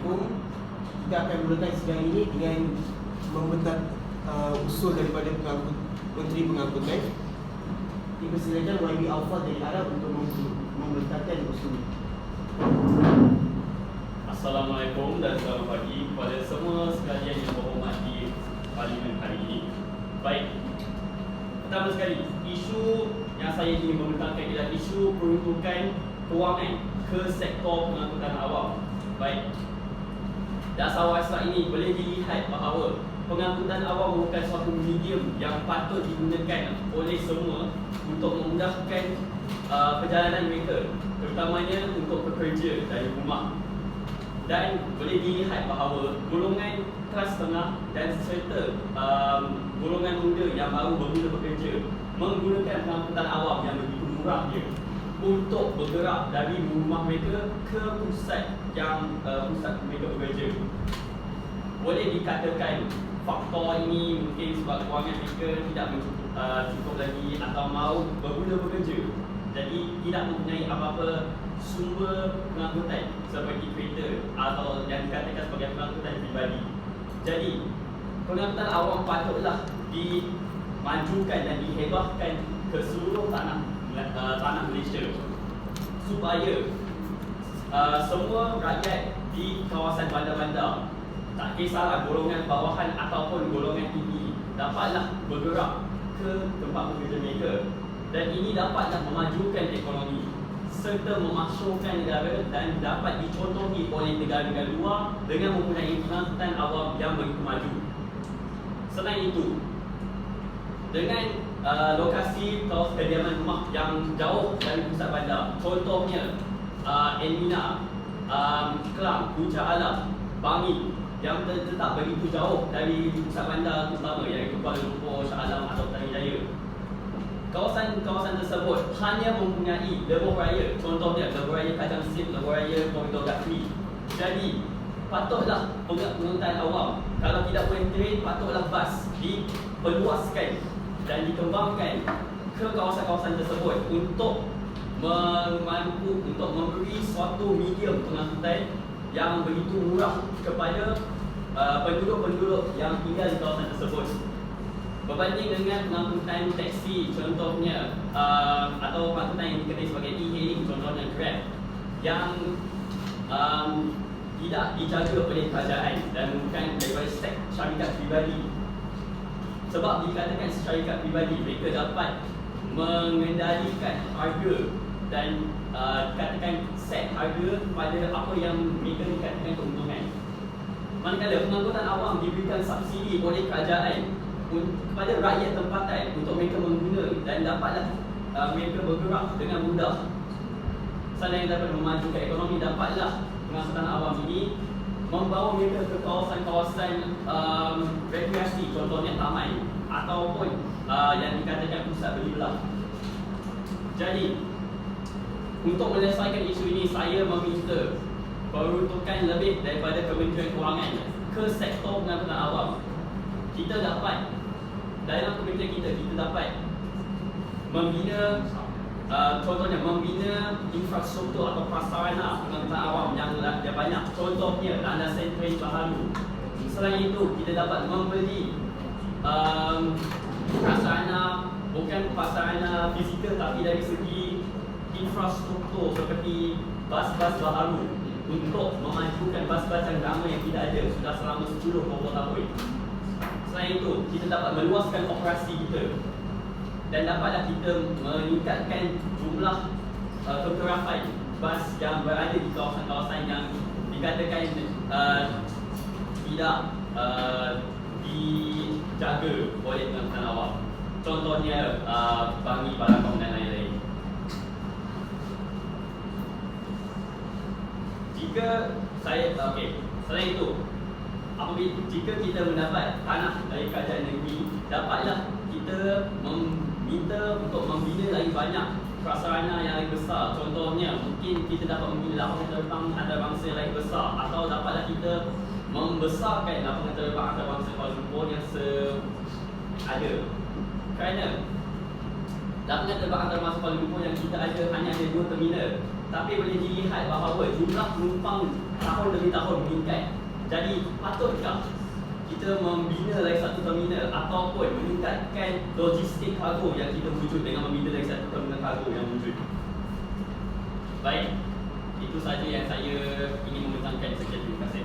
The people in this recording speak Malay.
Assalamualaikum Kita akan mulakan sidang ini dengan Membentang uh, usul daripada pengangkut, Menteri Pengangkutan Dipersilakan YB Alpha dari Arab untuk mem- membentangkan usul ini Assalamualaikum dan selamat pagi kepada semua sekalian yang berhormati parlimen hari ini. Baik. Pertama sekali, isu yang saya ingin membentangkan ialah isu peruntukan kewangan ke sektor pengangkutan awam. Baik. Dasar wasat ini boleh dilihat bahawa pengangkutan awam merupakan suatu medium yang patut digunakan oleh semua untuk memudahkan uh, perjalanan mereka terutamanya untuk bekerja dari rumah. Dan boleh dilihat bahawa golongan kelas tengah dan serta um, golongan muda yang baru bermula bekerja menggunakan pengangkutan awam yang begitu murahnya untuk bergerak dari rumah mereka ke pusat yang uh, pusat mereka bekerja. Boleh dikatakan faktor ini mungkin sebab kewangan mereka tidak uh, cukup lagi atau mahu bermula bekerja. Jadi tidak mempunyai apa-apa sumber pengangkutan seperti kereta atau yang dikatakan sebagai pengangkutan pribadi. Jadi pengangkutan awam patutlah dimajukan dan dihebahkan ke seluruh tanah uh, tanah Malaysia supaya uh, semua rakyat di kawasan bandar-bandar tak kisahlah golongan bawahan ataupun golongan tinggi dapatlah bergerak ke tempat bekerja mereka dan ini dapatlah memajukan ekonomi serta memasukkan negara dan dapat dicontohi oleh negara-negara luar dengan mempunyai pengangkutan awam yang begitu maju. Selain itu, dengan uh, lokasi kawasan kediaman rumah yang jauh dari pusat bandar, contohnya uh, Elmina, um, Kelang, Puncak Alam, Bangi yang terletak begitu jauh dari pusat bandar utama iaitu Kuala Lumpur, Shah Alam atau Petaling Jaya. Kawasan-kawasan tersebut hanya mempunyai lebuh raya, contohnya lebuh raya Kajang Sip, lebuh raya Koridor Gatri. Jadi, patutlah pengangkutan awam kalau tidak boleh train, patutlah bas diperluaskan dan dikembangkan ke kawasan-kawasan tersebut untuk mampu untuk memberi suatu medium pengangkutan yang begitu murah kepada uh, penduduk-penduduk yang tinggal di kawasan tersebut. Berbanding dengan pengangkutan teksi contohnya uh, atau pengangkutan yang dikenali sebagai e-hailing contohnya Grab yang um, tidak dijaga oleh kerajaan dan bukan daripada syarikat pribadi. Sebab dikatakan syarikat pribadi mereka dapat mengendalikan harga dan uh, katakan set harga pada apa yang mereka dikatakan keuntungan. Manakala pengangkutan awam diberikan subsidi oleh kerajaan kepada rakyat tempatan untuk mereka mengguna dan dapatlah uh, mereka bergerak dengan mudah. Selain dapat memajukan ekonomi, dapatlah pengangkutan awam ini membawa mereka ke kawasan-kawasan um, rekreasi, contohnya taman ataupun uh, yang dikatakan pusat beli belah. Jadi, untuk menyelesaikan isu ini, saya meminta peruntukan lebih daripada Kementerian Kewangan ke sektor pengangkutan awam. Kita dapat dalam kementerian kita kita dapat membina uh, contohnya membina infrastruktur atau prasarana pengangkutan awam yang, yang banyak. Contohnya landasan train baharu. Selain itu kita dapat membeli um, prasarana bukan prasarana fizikal tapi dari segi infrastruktur seperti bas-bas baharu untuk memajukan bas-bas yang lama yang tidak ada sudah selama 10-20 tahun. Selain itu, kita dapat meluaskan operasi kita dan dapatlah kita meningkatkan jumlah uh, kekerapan bas yang berada di kawasan-kawasan yang dikatakan uh, tidak uh, dijaga oleh pengangkutan awam. Contohnya uh, Bangi, Balakong dan lain-lain. Jika saya, okey, selain itu, apabila jika kita mendapat tanah dari kerajaan negeri dapatlah kita meminta untuk membina lagi banyak prasarana yang lagi besar. Contohnya mungkin kita dapat membina lapangan terbang antarabangsa yang lagi besar atau dapatlah kita membesarkan lapangan terbang antarabangsa Kuala Lumpur yang se ada. Kerana lapangan terbang antarabangsa Kuala Lumpur yang kita ada hanya ada dua terminal. Tapi boleh dilihat bahawa jumlah penumpang tahun demi tahun meningkat. Jadi patutkah kita membina lagi satu terminal ataupun meningkatkan logistik kargo yang kita wujud dengan membina lagi satu terminal kargo yang wujud. Baik, itu saja yang saya ingin membentangkan sekian terima kasih.